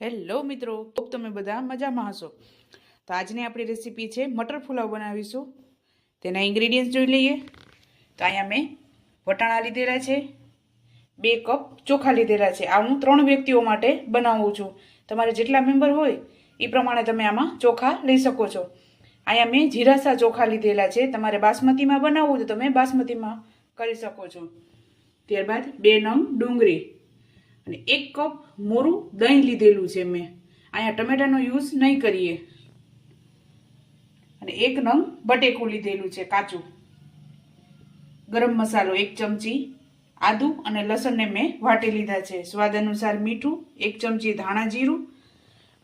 Hello મિત્રો તમે બધા મજામાં હશો? તો આજની આપણી રેસીપી છે મટર પુલાવ બનાવીશું. તેના ઇન્ગ્રીડિયન્ટ્સ જોઈ લઈએ. તો અહીંયા મેં વટાણા લીધેલા છે, બે કપ ચોખા લીધેલા છે. આ હું ત્રણ વ્યક્તિઓ માટે બનાવું છું. તમારે જેટલા મેમ્બર હોય એ પ્રમાણે તમે આમાં ચોખા લઈ શકો છો. અહીંયા મેં જીરાસા ચોખા લીધેલા છે. તમારે બાસમતીમાં બનાવવું તો તમે બાસમતીમાં કરી શકો છો. ત્યારબાદ બે નંગ ડુંગળી. અને એક કપ મોરું દહીં લીધેલું છે મેં. અહીંયા ટમેટાનો યુઝ નહીં કરીએ. અને એક નંગ બટેકું લીધેલું છે કાચું. ગરમ મસાલો એક ચમચી આદુ અને લસણને મેં વાટી લીધા છે. સ્વાદ અનુસાર મીઠું એક ચમચી ધાણા જીરું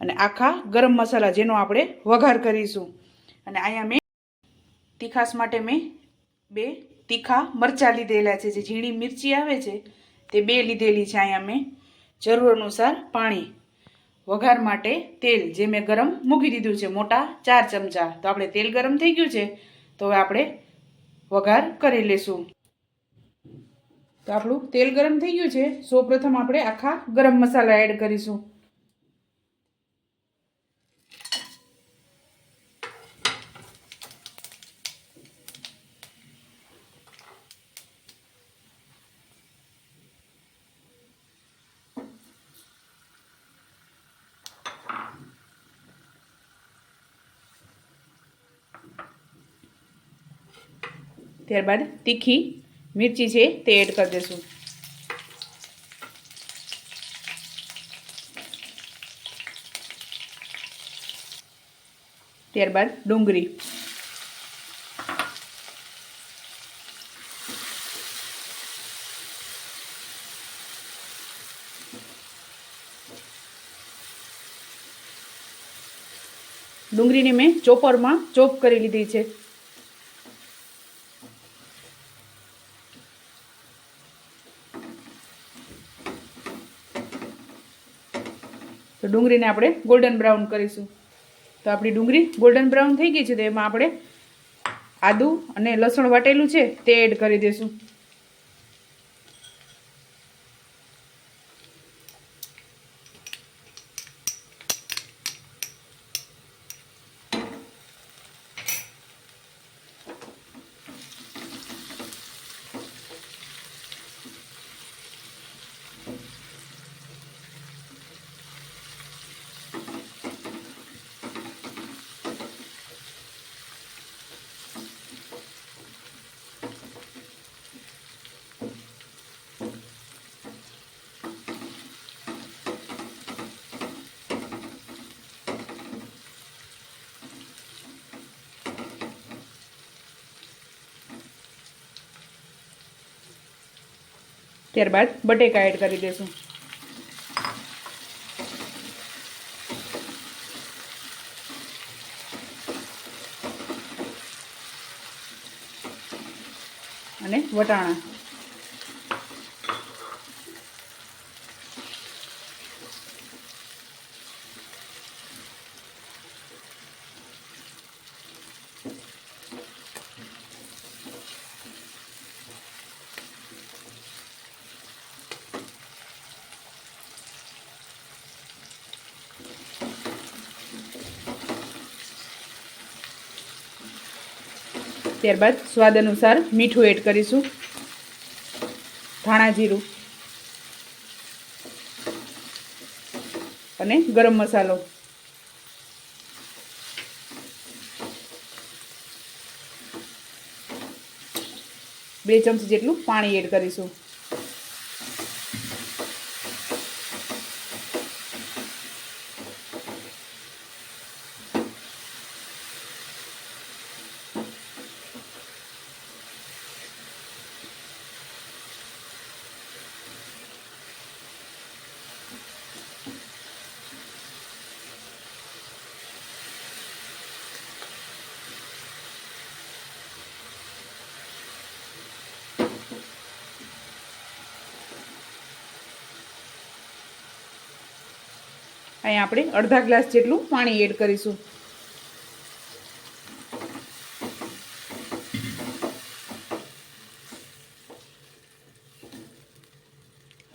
અને આખા ગરમ મસાલા જેનો આપણે વઘાર કરીશું. અને અહીંયા મેં તીખાસ માટે મેં બે તીખા મરચાં લીધેલા છે. જે ઝીણી મિરચી આવે છે તે બે લીધેલી છે અહીંયા મેં જરૂર અનુસાર પાણી, વઘાર માટે તેલ જે મેં ગરમ મૂકી દીધું છે, મોટા ચાર ચમચા. તો આપણે તેલ ગરમ થઈ ગયું છે, તો હવે આપણે વઘાર કરી લેશું. તો આપણું તેલ ગરમ થઈ ગયું છે સૌ પ્રથમ આપણે આખા ગરમ મસાલા એડ કરીશું. ત્યારબાદ તીખી મિરચી છે તે એડ કરી દઈશું. ત્યારબાદ ડુંગળી. ડુંગળીને મેં ચોપરમાં ચોપ કરી લીધી છે. ડુંગળીને આપણે ગોલ્ડન બ્રાઉન કરીશું. તો આપણી ડુંગળી ગોલ્ડન બ્રાઉન થઈ ગઈ છે, તો એમાં આપણે આદું અને લસણ વાટેલું છે, તે એડ કરી દઈશું. ત્યારબાદ બટેકા એડ કરી દઈશું અને વટાણા. ત્યારબાદ સ્વાદ અનુસાર મીઠું એડ કરીશું. ધાણા જીરું. અને ગરમ મસાલો. બે ચમચી જેટલું પાણી એડ કરીશું. અહીંયા આપણે અડધા ગ્લાસ જેટલું પાણી એડ કરીશું.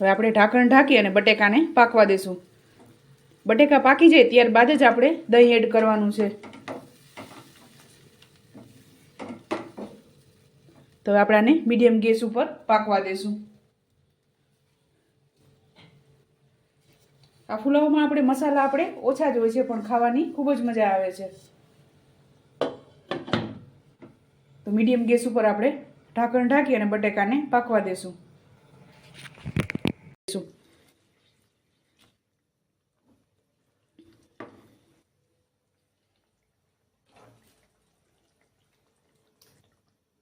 હવે આપણે ઢાંકણ ઢાંકી અને બટેકાને પાકવા દેશું. બટેકા પાકી જાય ત્યારબાદ જ આપણે દહીં એડ કરવાનું છે. તો આપણે આને મીડિયમ ગેસ ઉપર પાકવા દેશું. આ ફુલાવમાં આપણે મસાલા આપણે ઓછા જ હોય છે, પણ ખાવાની ખૂબ જ મજા આવે છે. તો મીડિયમ ગેસ ઉપર આપણે ઢાંકણ ઢાંકી અને બટેકાને પાકવા દેશું.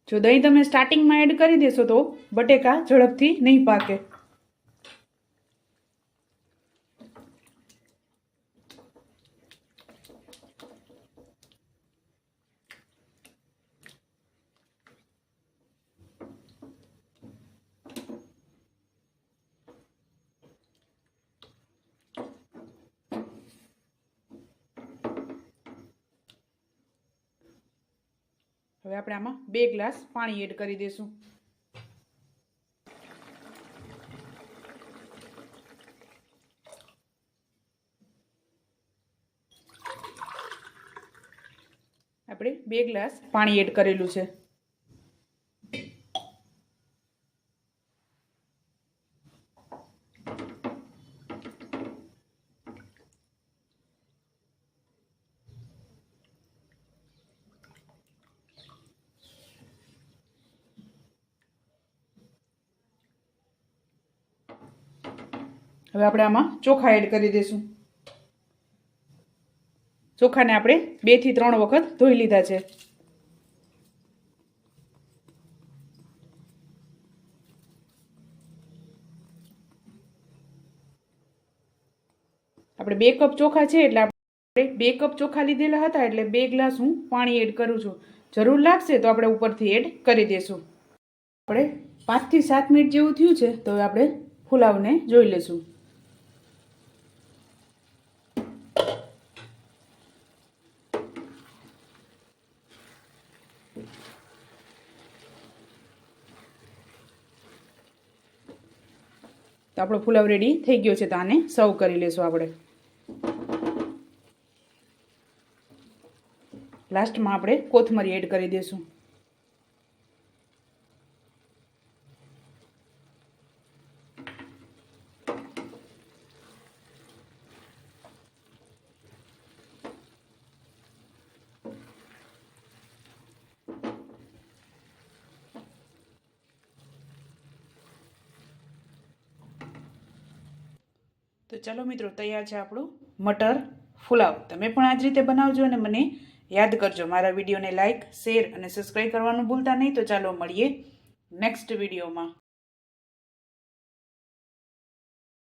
જો દહીં તમે સ્ટાર્ટિંગમાં એડ કરી દેશો તો બટેકા ઝડપથી નહીં પાકે. હવે આપણે આમાં બે ગ્લાસ પાણી એડ કરી દઈશું આપણે બે ગ્લાસ પાણી એડ કરેલું છે. હવે આપણે આમાં ચોખા એડ કરી દઈશું. ચોખાને આપણે બેથી ત્રણ વખત ધોઈ લીધા છે. આપણે બે કપ ચોખા છે એટલે આપણે બે કપ ચોખા લીધેલા હતા એટલે બે ગ્લાસ હું પાણી એડ કરું છું. જરૂર લાગશે તો આપણે ઉપરથી એડ કરી દઈશું. આપણે પાંચથી સાત મિનિટ જેવું થયું છે તો આપણે ફુલાવને જોઈ લઈશું. તો આપણો પુલાવ રેડી થઈ ગયો છે તો આને સર્વ કરી લેશું આપણે. લાસ્ટમાં આપણે કોથમરી એડ કરી દઈશું તો ચલો મિત્રો, તૈયાર છે આપણું મટર ફુલાવ. તમે પણ આ જ રીતે બનાવજો અને મને યાદ કરજો. મારા વિડીયોને લાઇક શેર અને સબસ્ક્રાઈબ કરવાનું ભૂલતા નહીં. તો ચાલો મળીએ નેક્સ્ટ વિડીયોમાં.